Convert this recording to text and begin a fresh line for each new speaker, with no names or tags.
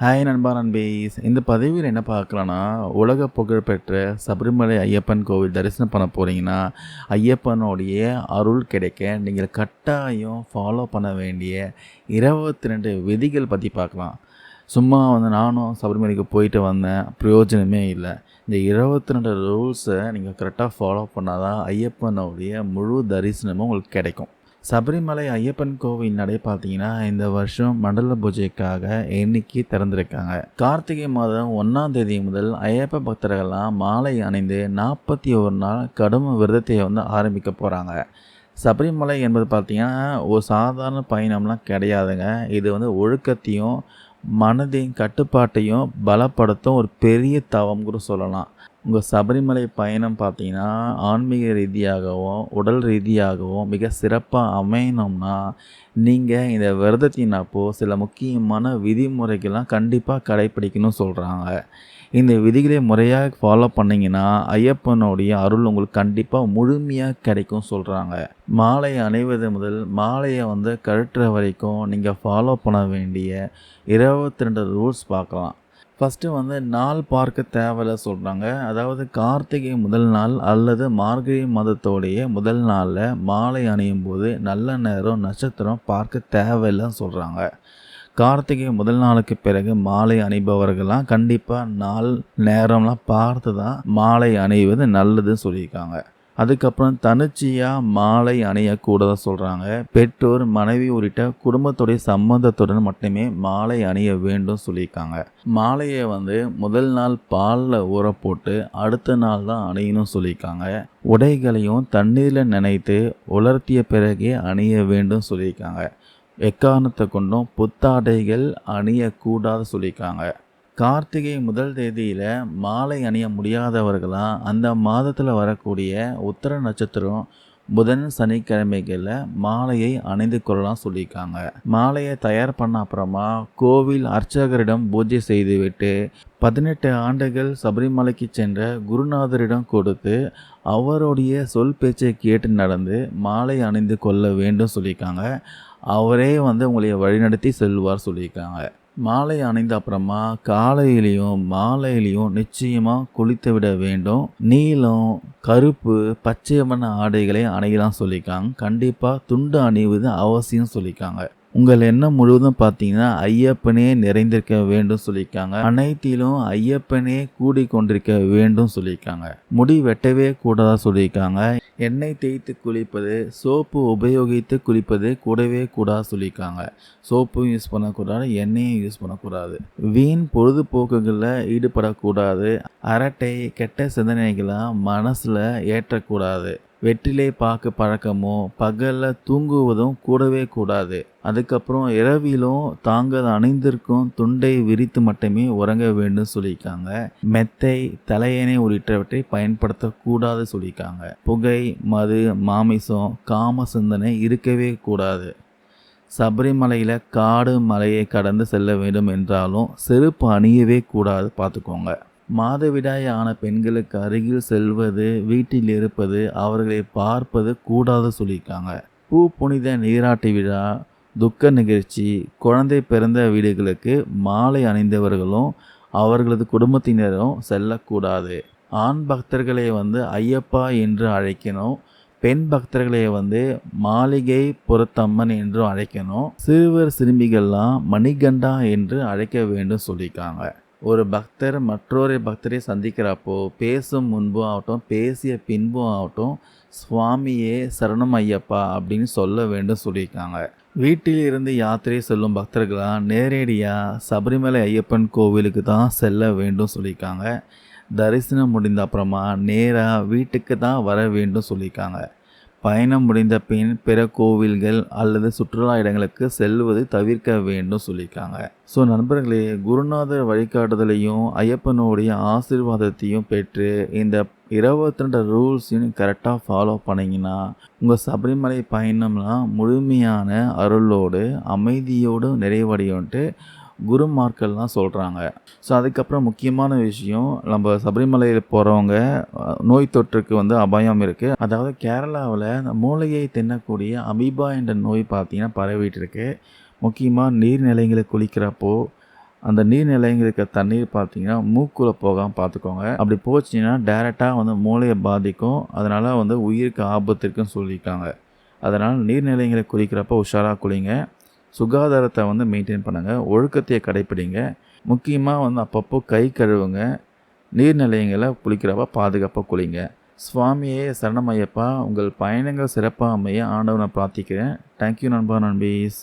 Hi நண்பா நண்பீஸ் இந்த பதிவில் என்ன பார்க்கலான்னா உலக புகழ்பெற்ற சபரிமலை ஐயப்பன் கோவில் தரிசனம் பண்ண போகிறீங்கன்னா ஐயப்பனுடைய அருள் கிடைக்க நீங்கள் கட்டாயம் ஃபாலோ பண்ண வேண்டிய இருபத்தி ரெண்டு விதிகள் பற்றி பார்க்கலாம். சும்மா வந்து நானும் சபரிமலைக்கு போயிட்டு வந்தேன். பிரயோஜனமே இல்லை. இந்த இருபத்தி ரெண்டு ரூல்ஸை நீங்கள் கரெக்டாக ஃபாலோ பண்ணால் தான் ஐயப்பனுடைய முழு தரிசனமும் உங்களுக்கு கிடைக்கும். சபரிமலை ஐயப்பன் கோவில் நடை பார்த்தீங்கன்னா இந்த வருஷம் மண்டல பூஜைக்காக எண்ணிக்கை திறந்திருக்காங்க. கார்த்திகை மாதம் ஒன்றாம் தேதி முதல் ஐயப்ப பக்தர்கள்லாம் மாலை அணிந்து நாற்பத்தி ஒரு நாள் கடும் விரதத்தை வந்து ஆரம்பிக்க போகிறாங்க சபரிமலை என்பது பார்த்திங்கன்னா ஒரு சாதாரண பயணம்லாம் கிடையாதுங்க. இது வந்து ஒழுக்கத்தையும் மனதின் கட்டுப்பாட்டையும் பலப்படுத்தும் ஒரு பெரிய தவம் கூட சொல்லலாம். உங்கள் சபரிமலை பயணம் பார்த்தீங்கன்னா ஆன்மீக ரீதியாகவும் உடல் ரீதியாகவும் மிக சிறப்பாக அமையணும்னா நீங்கள் இந்த விரதத்தின் அப்போது சில முக்கியமான விதிமுறைகள்லாம் கண்டிப்பாக கடைப்பிடிக்கணும்னு சொல்கிறாங்க இந்த விதிகளை முறையாக ஃபாலோ பண்ணிங்கன்னா ஐயப்பனுடைய அருள் உங்களுக்கு கண்டிப்பாக முழுமையாக கிடைக்கும் சொல்கிறாங்க மாலை அணிவது முதல் மாலையை வந்து கழட்டுற வரைக்கும் நீங்கள் ஃபாலோ பண்ண வேண்டிய இருபத்தி ரெண்டு ரூல்ஸ் பார்க்கலாம். ஃபஸ்ட்டு வந்து நாள் பார்க்க தேவையில்ல சொல்கிறாங்க அதாவது கார்த்திகை முதல் நாள் அல்லது மார்கழி மதத்தோடைய முதல் நாளில் மாலை அணியும் போது நல்ல நேரம் நட்சத்திரம் பார்க்க தேவையில்லைன்னு சொல்கிறாங்க கார்த்திகை முதல் நாளுக்கு பிறகு மாலை அணிபவர்கள்லாம் கண்டிப்பாக நாள் நேரம்லாம் பார்த்து தான் மாலை அணிவது நல்லதுன்னு சொல்லியிருக்காங்க. அதுக்கப்புறம் தனிச்சையாக மாலை அணியக்கூடாத சொல்கிறாங்க பெற்றோர் மனைவி உள்ளிட்ட குடும்பத்துடைய சம்மந்தத்துடன் மட்டுமே மாலை அணிய வேண்டும் சொல்லியிருக்காங்க. மாலையை வந்து முதல் நாள் பாலில் ஊற போட்டு அடுத்த நாள் தான் அணியணும் சொல்லியிருக்காங்க. உடைகளையும் தண்ணீரில் நினைத்து உலர்த்திய பிறகே அணிய வேண்டும் சொல்லியிருக்காங்க. எக்காரணத்தை கொண்டும் புத்தாடைகள் அணியக்கூடாது சொல்லியிருக்காங்க. கார்த்திகை முதல் தேதியில் மாலை அணிய முடியாதவர்களாம் அந்த மாதத்தில் வரக்கூடிய உத்தர நட்சத்திரம் புதன் சனிக்கிழமைகளில் மாலையை அணிந்து கொள்ளலாம் சொல்லியிருக்காங்க. மாலையை தயார் பண்ண அப்புறமா கோவில் அர்ச்சகரிடம் பூஜை செய்துவிட்டு பதினெட்டு ஆண்டுகள் சபரிமலைக்கு சென்ற குருநாதரிடம் கொடுத்து அவருடைய சொல் பேச்சை கேட்டு நடந்து மாலை அணிந்து கொள்ள வேண்டும் சொல்லியிருக்காங்க. அவரே வந்து உங்களை வழிநடத்தி செல்வார் சொல்லியிருக்காங்க. மாலை அணிந்த அப்புறமா காலையிலையும் மாலையிலையும் நிச்சயமாக குளித்து விட வேண்டும். நீலம் கருப்பு பச்சை வண்ண ஆடைகளை அணியலாம் சொல்லியிருக்காங்க. கண்டிப்பாக துண்டு அணிவது அவசியம் சொல்லியிருக்காங்க. உங்கள் எண்ணம் முழுவதும் பார்த்தீங்கன்னா ஐயப்பனே நிறைந்திருக்க வேண்டும் சொல்லியிருக்காங்க. அனைத்திலும் ஐயப்பனே கூடி கொண்டிருக்க வேண்டும் சொல்லியிருக்காங்க. முடி வெட்டவே கூடாதா சொல்லியிருக்காங்க. எண்ணெய் தேய்த்து குளிப்பது சோப்பு உபயோகித்து குளிப்பது கூடவே கூடாது சொல்லியிருக்காங்க. சோப்பும் யூஸ் பண்ணக்கூடாது எண்ணெயும் யூஸ் பண்ணக்கூடாது. வீண் பொழுதுபோக்குகளில் ஈடுபடக்கூடாது. அரட்டை கெட்ட சிந்தனைகளாக மனசில் ஏற்றக்கூடாது. வெற்றிலை பார்க்க பழக்கமோ பகலில் தூங்குவதும் கூடவே கூடாது. அதுக்கப்புறம் இரவிலும் தாங்கள் அணிந்திருக்கும் துண்டை விரித்து மட்டுமே உறங்க வேண்டும் சொல்லியிருக்காங்க. மெத்தை தலையணை உள்ளிட்டவற்றை பயன்படுத்தக்கூடாது சொல்லியிருக்காங்க. புகை மது மாமிசம் காம சிந்தனை இருக்கவே கூடாது. சபரிமலையில் காடு மலையை கடந்து செல்ல வேண்டும் என்றாலும் செருப்பு அணியவே கூடாது பார்த்துக்கோங்க. மாதவிடாய் ஆன பெண்களுக்கு அருகில் செல்வது வீட்டில் இருப்பது அவர்களை பார்ப்பது கூடாது சொல்லியிருக்காங்க. பூ புனித நீராட்டு விழா துக்க நிகழ்ச்சி குழந்தை பிறந்த வீடுகளுக்கு மாலை அணிந்தவர்களும் அவர்களது குடும்பத்தினரும் செல்லக்கூடாது. ஆண் பக்தர்களை வந்து ஐயப்பா என்று அழைக்கணும். பெண் பக்தர்களை வந்து மாளிகை புறத்தம்மன் என்று அழைக்கணும். சிறுவர் சிறுமிகள்லாம் மணிகண்டா என்று அழைக்க வேண்டும் சொல்லியிருக்காங்க. ஒரு பக்தர் மற்றொரு பக்தரை சந்திக்கிறப்போ பேசும் முன்பும் ஆகட்டும் பேசிய பின்பும் ஆகட்டும் சுவாமியே சரணம் ஐயப்பா அப்படின்னு சொல்ல வேண்டும் சொல்லியிருக்காங்க. வீட்டில் இருந்து யாத்திரை செல்லும் பக்தர்களாக நேரடியாக சபரிமலை ஐயப்பன் கோவிலுக்கு தான் செல்ல வேண்டும் சொல்லியிருக்காங்க. தரிசனம் முடிந்த அப்புறமா நேராக வீட்டுக்கு தான் வர வேண்டும் சொல்லியிருக்காங்க. பயணம் முடிந்த பின் பிற கோவில்கள் அல்லது சுற்றுலா இடங்களுக்கு செல்வது தவிர்க்க வேண்டும் சொல்லியிருக்காங்க. ஸோ நண்பர்களே குருநாதர் வழிகாட்டுதலையும் ஐயப்பனுடைய ஆசீர்வாதத்தையும் பெற்று இந்த இருபத்தி ரெண்டு ரூல்ஸையும் கரெக்டாக ஃபாலோ பண்ணிங்கன்னா உங்கள் சபரிமலை பயணம்லாம் முழுமையான அருளோடு அமைதியோடு நிறைவடையும்ட்டு குருமார்கள்லாம் சொல்கிறாங்க ஸோ அதுக்கப்புறம் முக்கியமான விஷயம் நம்ம சபரிமலையில் போகிறவங்க நோய் தொற்றுக்கு வந்து அபாயம் இருக்குது அதாவது கேரளாவில் மூளையை தின்னக்கூடிய அமீபா என்ற நோய் பார்த்தீங்கன்னா பரவிட்டு இருக்கு முக்கியமாக நீர்நிலைகளை குளிக்கிறப்போ அந்த நீர்நிலைங்களுக்கு தண்ணீர் பார்த்தீங்கன்னா மூக்குள்ளே போகாமல் பார்த்துக்கோங்க. அப்படி போச்சுன்னா டேரெக்டாக வந்து மூளையை பாதிக்கும். அதனால் வந்து உயிருக்கு ஆபத்திற்குன்னு சொல்லியிருக்காங்க. அதனால் நீர்நிலைகளை குளிக்கிறப்ப உஷாராக குளிங்க. சுகாதாரத்தை வந்து மெயின்டைன் பண்ணுங்கள் ஒழுக்கத்தையை கடைப்பிடிங்க. முக்கியமாக வந்து அப்பப்போ கை கழுவுங்க நீர்நிலையங்களை குளிக்கிறப்ப பாதுகாப்பாக குளிங்க. சுவாமியே சரணமையப்பா உங்கள் பயணங்கள் சிறப்பாக அமைய ஆண்டவனை பிரார்த்திக்கிறேன். தேங்க்யூ நண்பா நண்பீஸ்.